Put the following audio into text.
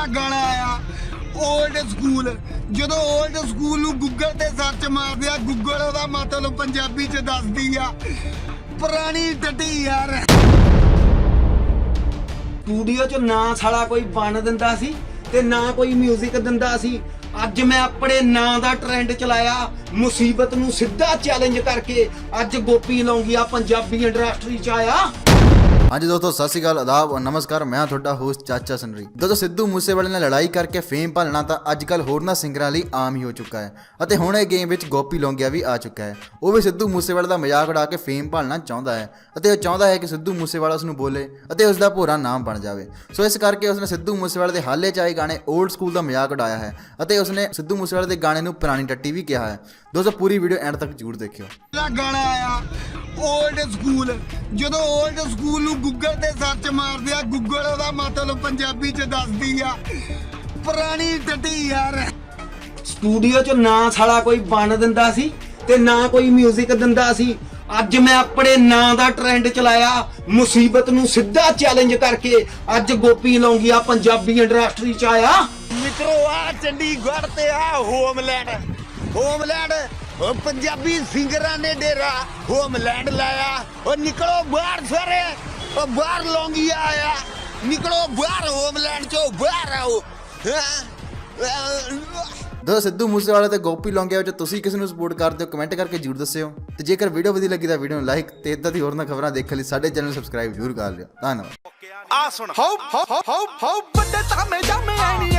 ਦਾ ਗਾਣਾ ਆਇਆ old school ਜਦੋਂ 올ਡ ਸਕੂਲ ਨੂੰ ਗੂਗਲ ਤੇ ਸਰਚ ਮਾਰਦੇ ਆ ਗੂਗਲ ਉਹਦਾ ਮਤਲਬ ਪੰਜਾਬੀ ਚ ਦੱਸਦੀ ਆ, ਪੁਰਾਣੀ ਟੱਟੀ ਯਾਰ। ਸਟੂਡੀਓ ਚ ਨਾ ਸਾਲਾ ਕੋਈ ਬਣ ਦਿੰਦਾ ਸੀ ਤੇ ਨਾ ਕੋਈ 뮤직 ਦਿੰਦਾ ਸੀ। ਅੱਜ ਮੈਂ ਆਪਣੇ ਨਾਂ ਦਾ ਟ੍ਰੈਂਡ ਚਲਾਇਆ, ਮੁਸੀਬਤ ਨੂੰ ਸਿੱਧਾ ਚੈਲੰਜ ਕਰਕੇ ਅੱਜ ਗੋਪੀ ਲੌਂਗੀਆ ਪੰਜਾਬੀ ਇੰਡਸਟਰੀ ਚ ਆਇਆ। ਹਾਂਜੀ ਦੋਸਤੋ, ਸਤਿ ਸ਼੍ਰੀ ਅਕਾਲ ਆਦਾਬ ਔਰ ਨਮਸਕਾਰ। ਮੈਂ ਤੁਹਾਡਾ ਹੋਸਟ ਚਾਚਾ ਸਨਰੀ। ਦੋਸਤੋ, ਸਿੱਧੂ ਮੂਸੇਵਾਲੇ ਨਾਲ ਲੜਾਈ ਕਰਕੇ ਫੇਮ ਭਾਲਣਾ ਤਾਂ ਅੱਜ ਕੱਲ ਹੋਰਨਾਂ ਸਿੰਗਰਾਂ ਲਈ ਆਮ ਹੀ ਹੋ ਚੁੱਕਾ ਹੈ। ਅਤੇ ਹੁਣ ਇਹ ਗੇਮ ਵਿੱਚ ਗੋਪੀ ਲੌਂਗਿਆ ਵੀ ਆ ਚੁੱਕਾ ਹੈ। ਉਹ ਵੀ ਸਿੱਧੂ ਮੂਸੇਵਾਲੇ ਦਾ ਮਜ਼ਾਕ ਉਡਾ ਕੇ ਫੇਮ ਭਾਲਣਾ ਚਾਹੁੰਦਾ ਹੈ। ਅਤੇ ਉਹ ਚਾਹੁੰਦਾ ਹੈ ਕਿ ਸਿੱਧੂ ਮੂਸੇਵਾਲਾ ਉਸ ਨੂੰ ਬੋਲੇ ਅਤੇ ਉਸ ਦਾ ਭੋਰਾ ਨਾਮ ਬਣ ਜਾਵੇ। ਸੋ ਇਸ ਕਰਕੇ ਉਸਨੇ ਸਿੱਧੂ ਮੂਸੇਵਾਲੇ ਦੇ ਹਾਲੇ ਚ ਆਏ ਗਾਣੇ 올ਡ ਸਕੂਲ ਦਾ ਮਜ਼ਾਕ ਉਡਾਇਆ ਹੈ ਅਤੇ ਉਸਨੇ ਸਿੱਧੂ ਮੂਸੇਵਾਲੇ ਦੇ ਗਾਣੇ ਨੂੰ ਪੁਰਾਣੀ ਟੱਟੀ ਵੀ ਕਿਹਾ ਹੈ। ਦੋਸਤੋ, ਪੂਰੀ ਵੀਡੀਓ ਐਂਡ ਤੱਕ ਜ਼ਰੂਰ ਦੇਖਿਓ। ਗਾਣਾ ਆਇਆ? 올ਡ ਸਕੂਲ ਜਦੋਂ 올ਡ ਸਕੂਲ ਨੂੰ ਗੂਗਲ ਤੇ ਸਰਚ ਮਾਰਦੇ ਆ ਗੂਗਲ ਉਹਦਾ ਮਤਲਬ ਪੰਜਾਬੀ ਚ ਦੱਸਦੀ ਆ ਪੁਰਾਣੀ ਟੱਟੀ ਯਾਰ। ਸਟੂਡੀਓ ਚ ਨਾ ਸਾਲਾ ਕੋਈ ਬਣ ਦਿੰਦਾ ਸੀ ਤੇ ਨਾ ਕੋਈ 뮤직 ਦਿੰਦਾ ਸੀ। ਅੱਜ ਮੈਂ ਆਪਣੇ ਨਾਂ ਦਾ ਟ੍ਰੈਂਡ ਚਲਾਇਆ ਮੁਸੀਬਤ ਨੂੰ ਸਿੱਧਾ ਚੈਲੰਜ ਕਰਕੇ ਅੱਜ ਗੋਪੀ ਲੌਂਗੀਆ ਪੰਜਾਬੀ ਇੰਡਸਟਰੀ ਚ ਆਇਆ। ਮਿੱਤਰੋ ਆ ਚੰਡੀਗੜ੍ਹ ਤੇ ਆ ਹੋਮਲੈਂਡ ਹੋਮਲੈਂਡ ਪੰਜਾਬੀ ਸਿੰਗਰਾਂ ਨੇ ਡੇਰਾ ਹੋਮਲੈਂਡ ਲਾਇਆ। ਉਹ ਨਿਕਲੋ ਬਾਹਰ ਸਾਰੇ ਉਹ ਬਾਹਰ ਲੌਂਗੀਆ ਆਇਆ। ਨਿਕਲੋ ਬਾਹਰ ਹੋਮਲੈਂਡ ਚੋਂ ਬਾਹਰ ਆਓ। ਹੈਂ? ਦੋਸਤੋ ਸਿੱਧੂ ਮੂਸੇਵਾਲੇ ਤੇ ਗੋਪੀ ਲੌਂਗਿਆ ਵਿੱਚ ਤੁਸੀਂ ਕਿਸ ਨੂੰ ਸਪੋਰਟ ਕਰਦੇ ਹੋ ਕਮੈਂਟ ਕਰਕੇ ਜਰੂਰ ਦੱਸਿਓ। ਤੇ ਜੇਕਰ ਵੀਡੀਓ ਵਧੀਆ ਲੱਗੀ ਤਾਂ ਵੀਡੀਓ ਨੂੰ ਲਾਈਕ ਤੇ ਇਦਾਂ ਦੀ ਹੋਰ ਨਾ ਖਬਰਾਂ ਦੇਖਣ ਲਈ ਸਾਡੇ ਚੈਨਲ ਸਬਸਕ੍ਰਾਈਬ ਜਰੂਰ ਕਰ ਲਿਓ। ਧੰਨਵਾਦ। ਆ ਸੁਣ। ਹੋ ਹੋ ਹੋ ਹੋ ਹੋ ਵੱਡੇ ਤਾਮੇ ਜਾਮੇ ਆਈ ਨਹੀਂ